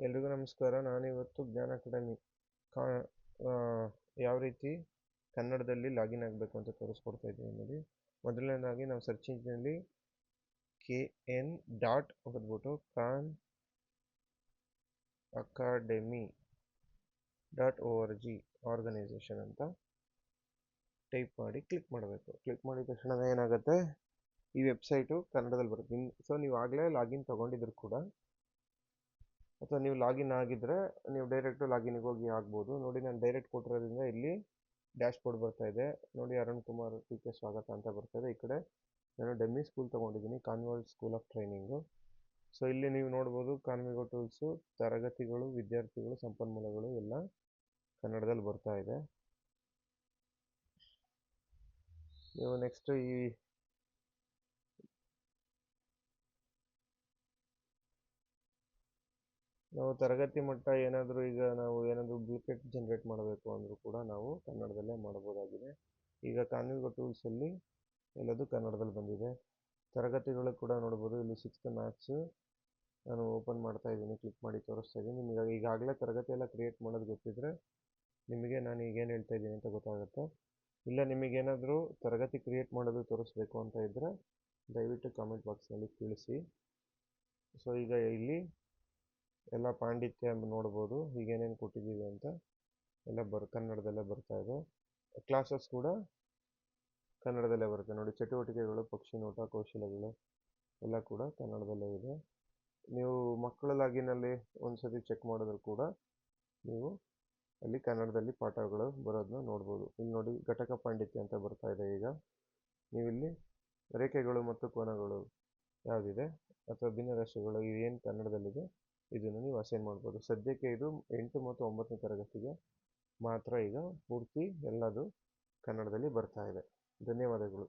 ಎಲ್ರಿಗೂ ನಮಸ್ಕಾರ. ನಾನಿವತ್ತು ಜ್ಞಾನ ಅಕಾಡೆಮಿ ಕಾ ಯಾವ ರೀತಿ ಕನ್ನಡದಲ್ಲಿ ಲಾಗಿನ್ ಆಗಬೇಕು ಅಂತ ತೋರಿಸ್ಕೊಡ್ತಾ ಇದ್ದೀನಿ ನೋಡಿ ಮೊದಲನೇದಾಗಿ ನಾವು ಸರ್ಚ್ ಇಂಜಿನಲ್ಲಿ K N dot ಬರೆದ್ಬಿಟ್ಟು Khan Academy dot O R G organization ಅಂತ ಟೈಪ್ ಮಾಡಿ ಕ್ಲಿಕ್ ಮಾಡಬೇಕು. ಕ್ಲಿಕ್ ಮಾಡಿದ ತಕ್ಷಣ ಏನಾಗುತ್ತೆ? ಈ ವೆಬ್ಸೈಟು ಕನ್ನಡದಲ್ಲಿ ಬರುತ್ತೆ. ಸೊ ನೀವು ಆಗಲೇ ಲಾಗಿನ್ ತೊಗೊಂಡಿದ್ರು ಕೂಡ ಅಥವಾ ನೀವು ಲಾಗಿನ್ ಆಗಿದ್ದರೆ ನೀವು ಡೈರೆಕ್ಟು ಲಾಗಿನ್ಗೆ ಹೋಗಿ ಆಗ್ಬೋದು. ನೋಡಿ ನಾನು ಡೈರೆಕ್ಟ್ ಕೊಟ್ಟಿರೋದ್ರಿಂದ ಇಲ್ಲಿ ಡ್ಯಾಶ್ ಬೋರ್ಡ್ ಬರ್ತಾ ಇದೆ. ನೋಡಿ ಅರುಣ್ ಕುಮಾರ್ ಟಿ ಕೆ ಸ್ವಾಗತ ಅಂತ ಬರ್ತಾ ಇದೆ. ಈ ಕಡೆ ನಾನು ಡೆಮ್ಮಿ ಸ್ಕೂಲ್ ತೊಗೊಂಡಿದ್ದೀನಿ convert school of training so ಇಲ್ಲಿ ನೀವು ನೋಡ್ಬೋದು ಕಾನ್ವಿಗೋ ಟೂಲ್ಸು ತರಗತಿಗಳು, ವಿದ್ಯಾರ್ಥಿಗಳು, ಸಂಪನ್ಮೂಲಗಳು ಎಲ್ಲ ಕನ್ನಡದಲ್ಲಿ ಬರ್ತಾ ಇದೆ. ನೀವು ನೆಕ್ಸ್ಟ್ ಈ ನಾವು ತರಗತಿ ಮಟ್ಟ ಏನಾದರೂ ಈಗ ನಾವು ಏನಾದರೂ ಡೂಪ್ಲಿಕೇಟ್ ಜನ್ರೇಟ್ ಮಾಡಬೇಕು ಅಂದರೂ ಕೂಡ ನಾವು ಕನ್ನಡದಲ್ಲೇ ಮಾಡ್ಬೋದಾಗಿದೆ ಈಗ ಕಾನ್ವಿಗೋ ಟೂಲ್ಸಲ್ಲಿ ಎಲ್ಲದು ಕನ್ನಡದಲ್ಲಿ ಬಂದಿದೆ. ತರಗತಿಗಳು ಕೂಡ ನೋಡ್ಬೋದು. ಇಲ್ಲಿ ಸಿಕ್ಸ್ತ್ ಮ್ಯಾಥ್ಸು ನಾನು ಓಪನ್ ಮಾಡ್ತಾ ಇದ್ದೀನಿ. ಕ್ಲಿಕ್ ಮಾಡಿ ತೋರಿಸ್ತಾ ಇದ್ದೀನಿ. ನಿಮಗೆ ಈಗಾಗಲೇ ತರಗತಿ ಎಲ್ಲ ಕ್ರಿಯೇಟ್ ಮಾಡೋದು ಗೊತ್ತಿದ್ದರೆ ನಿಮಗೆ ನಾನು ಈಗ ಏನು ಹೇಳ್ತಾ ಇದ್ದೀನಿ ಅಂತ ಗೊತ್ತಾಗುತ್ತೆ. ಇಲ್ಲ ನಿಮಗೇನಾದರೂ ತರಗತಿ ಕ್ರಿಯೇಟ್ ಮಾಡೋದು ತೋರಿಸ್ಬೇಕು ಅಂತ ಇದ್ದರೆ ದಯವಿಟ್ಟು ಕಾಮೆಂಟ್ ಬಾಕ್ಸ್ನಲ್ಲಿ ತಿಳಿಸಿ. ಸೊ ಈಗ ಇಲ್ಲಿ ಎಲ್ಲ ಪಾಂಡಿತ್ಯ ನೋಡ್ಬೋದು. ಈಗೇನೇನು ಕೊಟ್ಟಿದ್ದೀವಿ ಅಂತ ಎಲ್ಲ ಬರ್, ಕನ್ನಡದಲ್ಲೇ ಬರ್ತಾ ಇದೆ. ಕ್ಲಾಸಸ್ ಕೂಡ ಕನ್ನಡದಲ್ಲೇ ಬರುತ್ತೆ. ನೋಡಿ, ಚಟುವಟಿಕೆಗಳು, ಪಕ್ಷಿ ನೋಟ ಕೌಶಲ್ಯಗಳು ಎಲ್ಲ ಕೂಡ ಕನ್ನಡದಲ್ಲೇ ಇದೆ. ನೀವು ಮಕ್ಕಳ ಲಾಗಿನಲ್ಲಿ ಒಂದ್ಸತಿ ಚೆಕ್ ಮಾಡಿದ್ರು ಕೂಡ ನೀವು ಅಲ್ಲಿ ಕನ್ನಡದಲ್ಲಿ ಪಾಠಗಳು ಬರೋದನ್ನ ನೋಡ್ಬೋದು. ಇಲ್ಲಿ ನೋಡಿ, ಘಟಕ ಪಾಂಡಿತ್ಯ ಅಂತ ಬರ್ತಾ ಇದೆ ಈಗ. ನೀವಿಲ್ಲಿ ರೇಖೆಗಳು ಮತ್ತು ಕೋನಗಳು ಯಾವುದಿದೆ? ಅಥವಾ ಭಿನ್ನರಾಶಿಗಳು ಇವೇನು ಕನ್ನಡದಲ್ಲಿದೆ? ಇದನ್ನು ನೀವು ಅಸೈನ್ ಮಾಡ್ಬೋದು. ಸದ್ಯಕ್ಕೆ ಇದು ಎಂಟು ಮತ್ತು ಒಂಬತ್ತನೇ ತರಗತಿಗೆ ಮಾತ್ರ ಈಗ ಪೂರ್ತಿ ಎಲ್ಲದು ಕನ್ನಡದಲ್ಲಿ ಬರ್ತಾ ಇದೆ. ಧನ್ಯವಾದಗಳು.